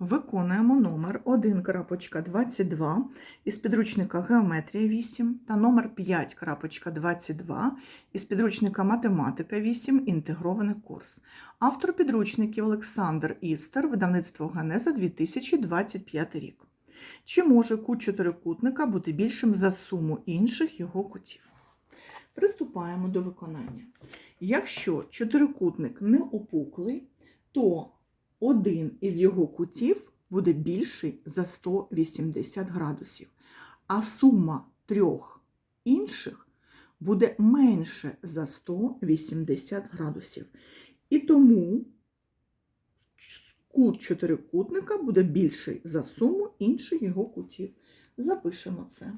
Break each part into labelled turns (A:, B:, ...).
A: Виконуємо номер 1.22 із підручника Геометрія 8 та номер 5.22 із підручника Математика 8. Інтегрований курс. Автор підручників Олександр Істер, видавництво Генеза 2025 рік. Чи може кут чотирикутника бути більшим за суму інших його кутів? Приступаємо до виконання. Якщо чотирикутник не опуклий, то один із його кутів буде більший за 180 градусів, а сума трьох інших буде менше за 180 градусів. І тому кут чотирикутника буде більший за суму інших його кутів. Запишемо це.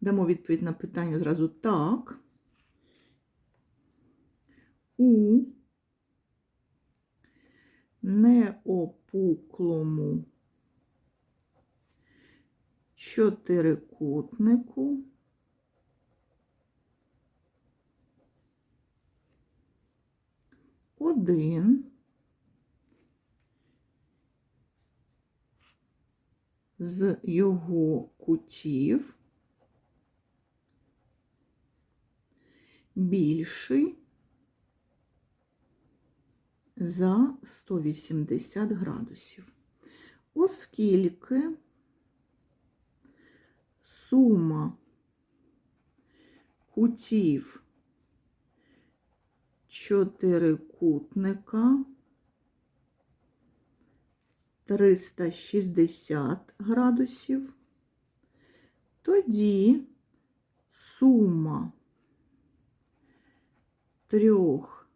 A: Дамо відповідь на питання зразу так. У неопуклому чотирикутнику. Один. З його кутів. Більший за 180 градусів, оскільки сума кутів чотирикутника 360 градусів, тоді сума трьох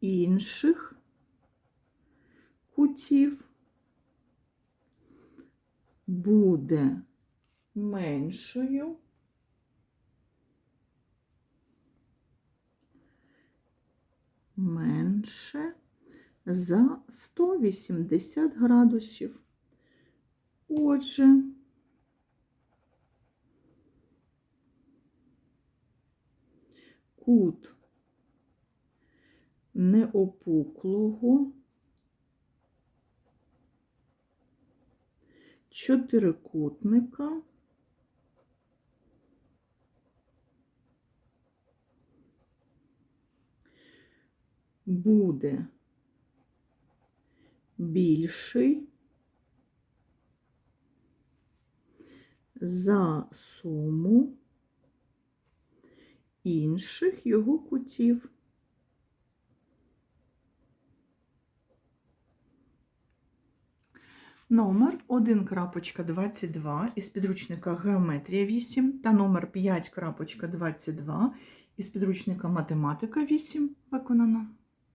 A: інших кутів буде меншою менше за 180 градусів. Отже, кут неопуклого чотирикутника буде більший за суму інших його кутів. Номер 1.22 із підручника Геометрія 8 та номер 5.22 із підручника Математика 8 виконано.